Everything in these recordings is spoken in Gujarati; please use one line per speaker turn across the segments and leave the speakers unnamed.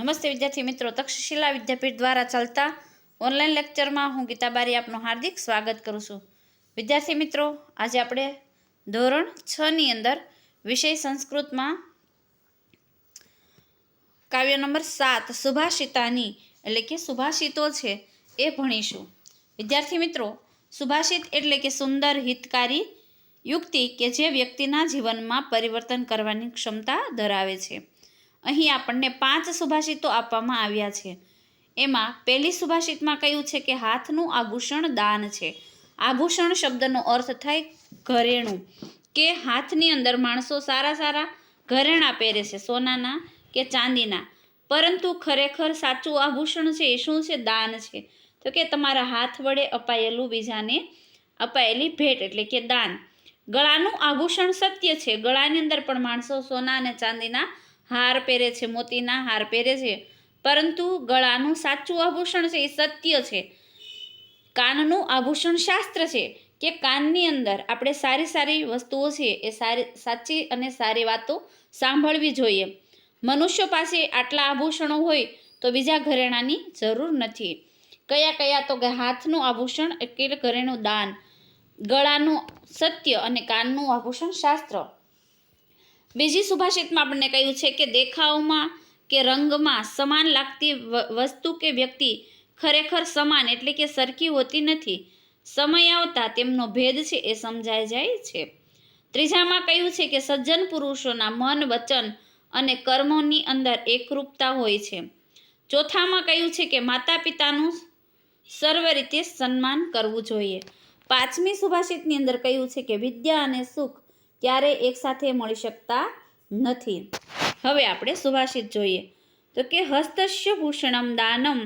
નમસ્તે વિદ્યાર્થી મિત્રો, તક્ષશિલા વિદ્યાપીઠ દ્વારા ચાલતા ઓનલાઈન લેક્ચરમાં હું ગીતા બારી આપનું હાર્દિક સ્વાગત કરું છું. વિદ્યાર્થી મિત્રો, આજે આપણે ધોરણ છની અંદર વિષય સંસ્કૃતમાં કાવ્ય નંબર સાત, સુભાષિતાની, એટલે કે સુભાષિતો છે, એ ભણીશું. વિદ્યાર્થી મિત્રો, સુભાષિત એટલે કે સુંદર, હિતકારી યુક્તિ કે જે વ્યક્તિના જીવનમાં પરિવર્તન કરવાની ક્ષમતા ધરાવે છે. અહીં આપણને પાંચ સુભાષિતો આપવામાં આવ્યા છે. એમાં પહેલી સુભાષિતમાં કહ્યું છે કે હાથનું આભૂષણ દાન છે. આભૂષણ શબ્દનો અર્થ થાય ઘરેણું, કે હાથની અંદર માણસો સારા સારા ઘરેણાં પહેરે છે, સોનાના કે ચાંદીના. પરંતુ ખરેખર સાચું આભૂષણ છે એ શું છે? દાન છે. તો કે તમારા હાથ વડે અપાયેલું બીજાને અપાયેલી ભેટ એટલે કે દાન. ગળાનું આભૂષણ સત્ય છે. ગળાની અંદર પણ માણસો સોના અને ચાંદીના હાર પહેરે છે, મોતીના હાર પહેરે છે. પરંતુ ગળાનું સાચું આભૂષણ છે એ સત્ય છે. કાનનું આભૂષણ શાસ્ત્ર છે કે કાનની અંદર આપણે સારી સારી વસ્તુઓ છે એ સારી, સાચી અને સારી વાતો સાંભળવી જોઈએ. મનુષ્ય પાસે આટલા આભૂષણો હોય તો બીજા ઘરેણાની જરૂર નથી. કયા કયા તો કે હાથનું આભૂષણ, એટલે ઘરેણું દાન. ગળાનું સત્ય અને કાનનું આભૂષણ શાસ્ત્ર. બીજી સુભાષિતમાં આપણને કહ્યું છે કે દેખાવમાં કે રંગમાં સમાન લાગતી વસ્તુ કે વ્યક્તિ ખરેખર સમાન એટલે કે સરખી હોતી નથી. સમય આવતા તેમનો ભેદ છે એ સમજાઈ જાય છે. ત્રીજામાં કહ્યું છે કે સજ્જન પુરુષોના મન, વચન અને કર્મોની અંદર એકરૂપતા હોય છે. ચોથામાં કહ્યું છે કે માતા પિતાનું સર્વ રીતે સન્માન કરવું જોઈએ. પાંચમી સુભાષિતની અંદર કહ્યું છે કે વિદ્યા અને સુખ ક્યારેય એકસાથે મળી શકતા નથી. હવે આપણે સુભાષિત જોઈએ. તો કે હસ્તસ્ય ભૂષણમ દાનમ,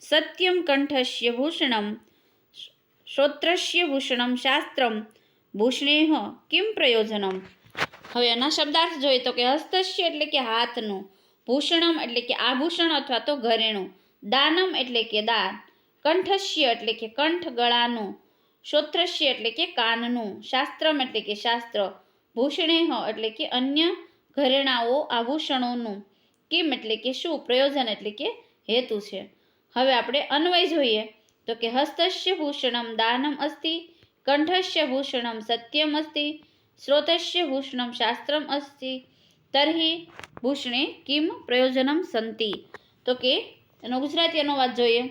સત્યમ કંઠસ્ય ભૂષણમ, શ્રોત્રસ્ય ભૂષણમ શાસ્ત્રમ, ભૂષણેહ કિમ પ્રયોજનમ? હવે એના શબ્દાર્થ જોઈએ તો કે હસ્તસ્ય એટલે કે હાથનું, ભૂષણમ એટલે કે આભૂષણ અથવા તો ઘરેણું, દાનમ એટલે કે દાન, કંઠસ્ય એટલે કે કંઠ ગળાનું, શ્રોત્રસ્ય એટલે કે કાનનું, શાસ્ત્રમ એટલે કે શાસ્ત્ર ભૂષણેહ એટલે કે અન્ય ઘરેણાઓ આભૂષણોનું કિમ એટલે કે શું? પ્રયોજન એટલે કે હેતુ છે. હવે આપણે અન્વય જોઈએ. તો કે હસ્તસ્ય ભૂષણમ દાનમ અસ્તિ, કંઠસ્ય ભૂષણમ સત્યમ અસ્તિ શ્રોતસ્ય ભૂષણમ શાસ્ત્રમ અસ્તિ, તર્હિ ભૂષણે કિમ પ્રયોજનમ સંતિ. તો કે એનો ગુજરાતી અનુવાદ જોઈએ.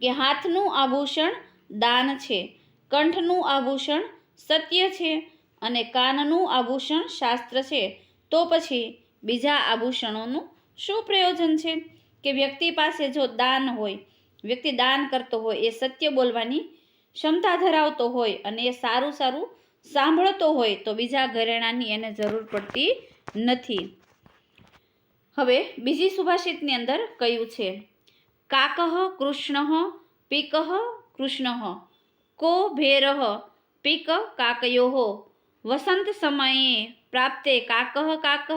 કે હાથનું આભૂષણ દાન છે, કંઠનું આભૂષણ સત્ય છે અને કાનનું આભૂષણ શાસ્ત્ર છે. તો પછી બીજા આભૂષણોનું શું પ્રયોજન છે? કે વ્યક્તિ પાસે જો દાન હોય, વ્યક્તિ દાન કરતો હોય, એ સત્ય બોલવાની ક્ષમતા ધરાવતો હોય અને એ સારું સારું સાંભળતો હોય, તો બીજા ઘરેણાની એને જરૂર પડતી નથી. હવે બીજી સુભાષિતની અંદર કયું છે? કાકઃ કૃષ્ણ પીકઃ કૃષ્ણ. કો ભેરહ પીક કાકયો. વસંત સમયે પ્રાપ્તે કાકહ કાકહ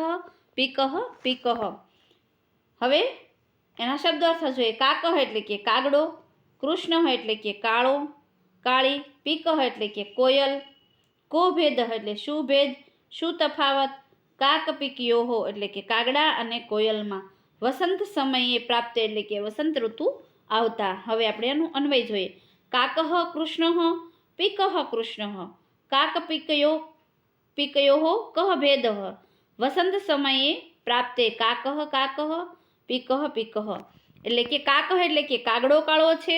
પીકહ પીકહ. હવે એના શબ્દ અર્થ જોઈએ કાકહ એટલે કે કાગડો, કૃષ્ણ એટલે કે કાળો, કાળી, પીકહ એટલે કે કોયલ કો ભેદ એટલે શું ભેદ શું તફાવત કાક પીકયોહો એટલે કે કાગડા અને કોયલમાં. વસંત સમયે પ્રાપ્ત એટલે કે વસંત ઋતુ આવતા. હવે આપણે એનું અન્વય જોઈએ. કાકહ કૃષ્ણ પીકહ કૃષ્ણ કાક પીકયો પીકયો કહ ભેદ વસંત સમયે પ્રાપ્તે કાકહ કાકહ પિકહ પિકહ એટલે કે કાકહ એટલે કે કાગડો કાળો છે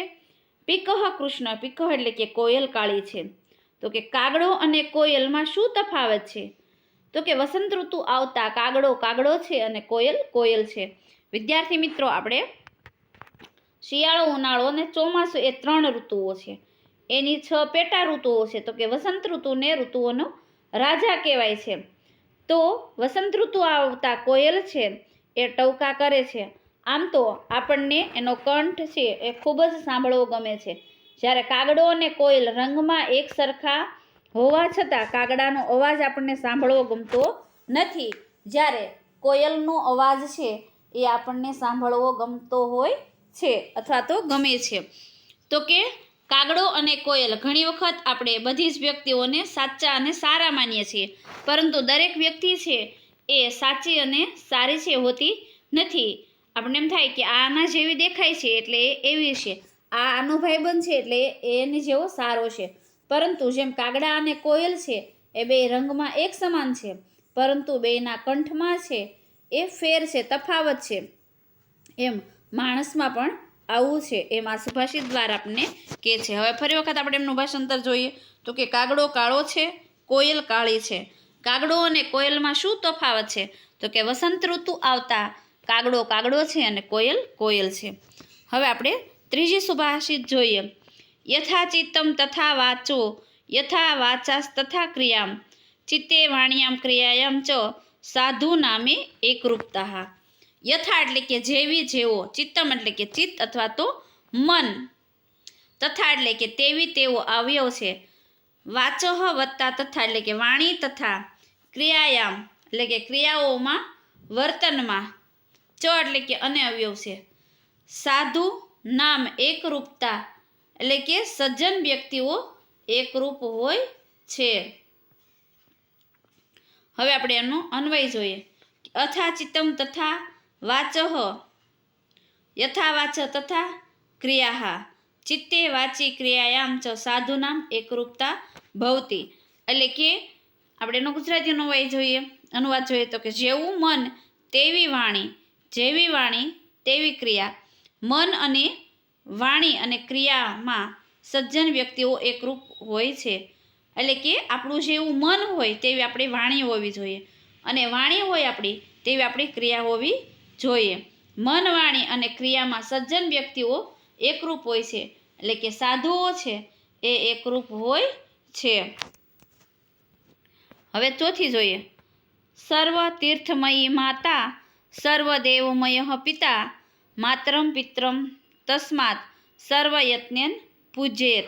પિકહ કૃષ્ણ પિકહ એટલે કે કોયલ કાળી છે. તો કે કાગડો અને કોયલમાં શું તફાવત છે? તો કે વસંત ઋતુ આવતા કાગડો કાગડો છે અને કોયલ કોયલ છે. વિદ્યાર્થી મિત્રો, આપણે શિયાળો, ઉનાળો અને ચોમાસું એ ત્રણ ઋતુઓ છે. એની છ પેટા ઋતુઓ છે. તો કે વસંત ઋતુને ઋતુઓનો રાજા કહેવાય છે. તો વસંત ઋતુ આવતા કોયલ છે એ ટવકા કરે છે. આમ તો આપણને એનો કંઠ છે એ ખૂબ જ સાંભળવો ગમે છે. જ્યારે કાગડો અને કોયલ રંગમાં એક સરખા હોવા છતાં કાગડાનો અવાજ આપણને સાંભળવો ગમતો નથી. જ્યારે કોયલનો અવાજ છે એ આપણને સાંભળવો ગમતો હોય છે અથવા તો ગમે છે. તો કે કાગડો અને કોયલ ઘણી વખત આપણે બધી જ વ્યક્તિઓને સાચા અને સારા માનીએ છીએ. પરંતુ દરેક વ્યક્તિ છે એ સાચી અને સારી છે હોતી નથી. આપણને એમ થાય કે આના જેવી દેખાય છે એટલે એવી છે. આ આનો ભાઈબંધ છે એટલે એની જેવો સારો છે. પરંતુ જેમ કાગડા અને કોયલ છે એ બે રંગમાં એક સમાન છે. પરંતુ બેના કંઠમાં છે એ ફેર છે, તફાવત છે. એમ માણસમાં પણ આવું છે એમ આ સુભાષિત દ્વારા આપણને કહે છે. હવે ફરી વખત આપણે એમનું ભાષાંતર જોઈએ. તો કે કાગડો કાળો છે, કોયલ કાળી છે. કાગડો અને કોયલમાં શું તફાવત છે? તો કે વસંત ઋતુ આવતા કાગડો કાગડો છે અને કોયલ કોયલ છે. હવે આપણે ત્રીજી સુભાષિત જોઈએ. યથા ચિત્તમ તથા વાચો, યથા વાચાસ તથા ક્રિયામ, ચિત્તે વાણિયામ ક્રિયાયામ ચ, સાધુ નામે એકરૂપતા. યથા એટલે કે જેવી જેવો ચિત્તમ એટલે કે ચિત્ત અથવા તો મન. તથા એટલે કે તેવી તેવો અવયવ છે. વાચહ વત્તા તથા એટલે કે વાણી તથા ક્રિયાયામ એટલે કે ક્રિયાઓમાં વર્તનમાં ચ એટલે કે અને અવયવ છે. સાધુ, નામ, એકરૂપતા એટલે કે સજ્જન વ્યક્તિઓ એકરૂપ હોય છે. હવે આપણે એનો અન્વય જોઈએ. અથા ચિત્તમ તથા વાચહ યથા વાચ તથા ક્રિયા ચિત્તે વાચી ક્રિયાયામ ચ સાધુનામ એકરૂપતા ભવતી. એટલે કે આપણે એનો ગુજરાતી અનુવાય જોઈએ. અનુવાદ જોઈએ તો કે જેવું મન તેવી વાણી, જેવી વાણી તેવી ક્રિયા. મન અને વાણી અને ક્રિયામાં સજ્જન વ્યક્તિઓ એકરૂપ હોય છે. એટલે કે આપણું જેવું મન હોય તેવી આપણી વાણી હોવી જોઈએ. અને વાણી હોય આપણી તેવી આપણી ક્રિયા હોવી જોઈએ. મન વાણી અને ક્રિયામાં સજ્જન વ્યક્તિઓ એકરૂપ હોય છે. એટલે કે સાધુઓ છે, એ એકરૂપ હોય છે. હવે ચોથી જોઈએ. સર્વ તીર્થમયી માતા, સર્વ દેવમય પિતા, માતરમ પિત્રમ તસ્માત સર્વયત્નેન પૂજેત.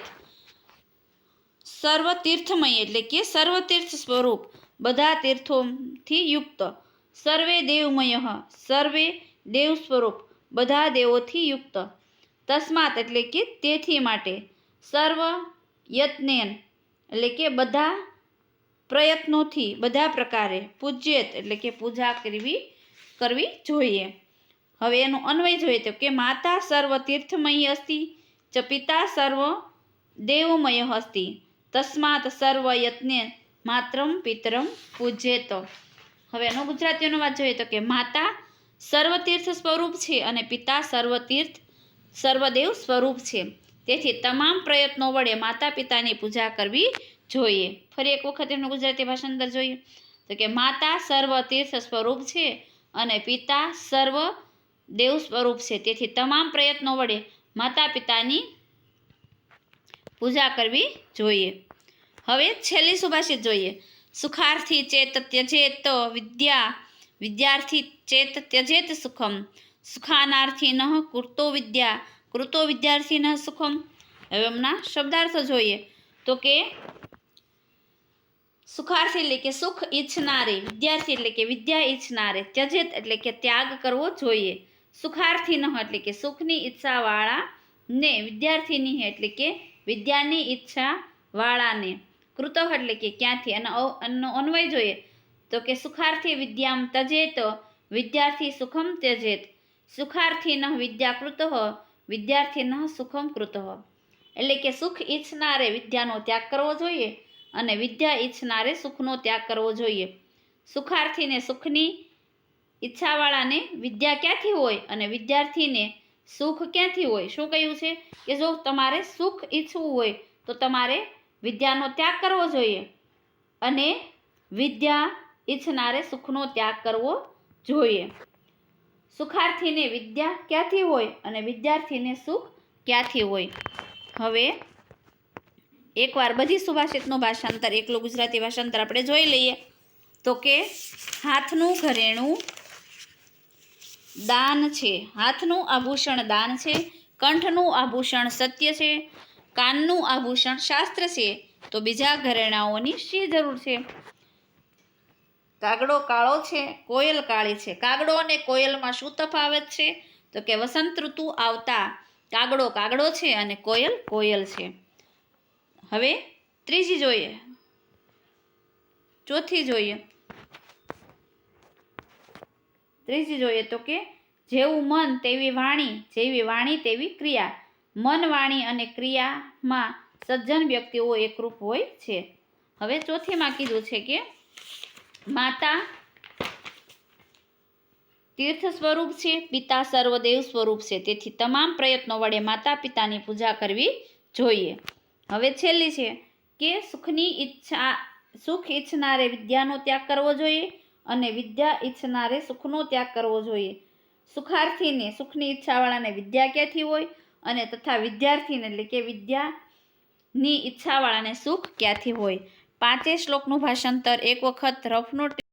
સર્વ તીર્થમય એટલે કે સર્વ તીર્થ સ્વરૂપ, બધા તીર્થોથી યુક્ત. સર્વે દેવમય, સર્વે દેવ સ્વરૂપ બધા દેવોથી યુક્ત. તસ્માત એટલે કે તેથી માટે. સર્વ યત્નેન એટલે કે બધા પ્રયત્નોથી, બધા પ્રકારે. પૂજ્યત એટલે કે પૂજા કરવી કરવી જોઈએ. હવે એનું અન્વય જોઈએ તો કે માતા સર્વ તીર્થમયી અસ્તિ, ચ પિતા સર્વ દેવમય અસ્તિ. તસ્માત સર્વ યત્ને માત્રમ પિતરમ પૂજ્યેત. હવે એનો ગુજરાતી અનુવાદ જોઈએ તો કે માતા સર્વતીર્થ સ્વરૂપ છે અને પિતા સર્વતીર્થ સર્વદેવ સ્વરૂપ છે. તેથી તમામ પ્રયત્નો વડે માતા પિતાની પૂજા કરવી જોઈએ. ફરી એક વખત એમનું ગુજરાતી ભાષાંતર જોઈએ તો કે માતા સર્વ તીર્થ સ્વરૂપ છે અને પિતા સર્વ દેવ સ્વરૂપ છે. તેથી તમામ પ્રયત્નો વડે માતા પિતાની પૂજા કરવી જોઈએ. હવે છેલ્લી સુભાષિત જોઈએ. સુખાર્થી ચેત ત્યજેત વિદ્યા, વિદ્યાર્થી ચેત ત્યજેત સુખમ. સુખાનાર્થી ન કૃતો વિદ્યા કૃતો વિદ્યાર્થી ન સુખમ. હવે એમના શબ્દાર્થ જોઈએ. તો કે સુખાર્થી એટલે કે સુખ ઈચ્છનારી, વિદ્યાર્થી એટલે કે વિદ્યા ઈચ્છનારે, ત્યજેત એટલે કે ત્યાગ કરવો જોઈએ. સુખાર્થી ન એટલે કે સુખની ઈચ્છાવાળા ને વિદ્યાર્થીની એટલે કે વિદ્યાની ઈચ્છા વાળાને કૃત એટલે કે ક્યાંથી? અને અન્નો અન્વય જોઈએ. તો કે સુખાર્થી વિદ્યામ તજેત વિદ્યાર્થી સુખમ ત્યજેત. સુખાર્થી ન વિદ્યા કૃત, વિદ્યાર્થી ન સુખમ કૃત. એટલે કે સુખ ઈચ્છનારે વિદ્યાનો ત્યાગ કરવો જોઈએ અને વિદ્યા ઈચ્છનારે સુખનો ત્યાગ કરવો જોઈએ. સુખાર્થીને સુખની ઈચ્છાવાળાને વિદ્યા ક્યાંથી હોય અને વિદ્યાર્થીને સુખ ક્યાંથી હોય? શું કહ્યું છે? કે જો તમારે સુખ ઈચ્છવું હોય તો તમારે વિદ્યાનો ત્યાગ કરવો જોઈએ. અને વિદ્યા ઈચ્છનારે સુખનો ત્યાગ કરવો જોઈએ. સુખાર્થીને વિદ્યા ક્યાંથી હોય અને વિદ્યાર્થીને સુખ ક્યાંથી હોય? હવે એકવાર બધી સુભાષિતનું ભાષાંતર, એકલું ગુજરાતી ભાષાંતર આપણે જોઈ લઈએ. તો કે હાથનું ઘરેણું દાન છે. હાથનું આભૂષણ દાન છે. કંઠનું આભૂષણ સત્ય છે. કાનનું આભૂષણ શાસ્ત્ર છે, તો બીજા ઘરેણાઓની શી જરૂર છે? કાગડો કાળો છે, કોયલ કાળી છે. કાગડો અને કોયલમાં શું તફાવત છે? તો કે વસંત ઋતુ આવતા કાગડો કાગડો છે અને કોયલ કોયલ છે. હવે ત્રીજી જોઈએ. ચોથી જોઈએ. ત્રીજી જોઈએ તો કે જેવું મન તેવી વાણી, જેવી વાણી તેવી ક્રિયા. મન વાણી અને ક્રિયામાં સજ્જન વ્યક્તિઓ એકરૂપ હોય છે. હવે ચોથીમાં કીધું છે કે માતા તીર્થ સ્વરૂપ છે, પિતા સર્વદેવ સ્વરૂપ છે. તેથી તમામ પ્રયત્નો વડે માતા પિતાની પૂજા કરવી જોઈએ. હવે છેલ્લી છે કે સુખની ઈચ્છા, સુખ ઈચ્છનારે વિદ્યાનો ત્યાગ કરવો જોઈએ અને વિદ્યા ઈચ્છનારે સુખનો ત્યાગ કરવો જોઈએ. સુખાર્થીને સુખની ઈચ્છાવાળાને વિદ્યા ક્યાંથી હોય? અને તથા વિદ્યાર્થીને એટલે કે વિદ્યાની ઈચ્છાવાળાને સુખ ક્યાંથી હોય? પાંચે શ્લોકનું ભાષાંતર એક વખત રફ નોટ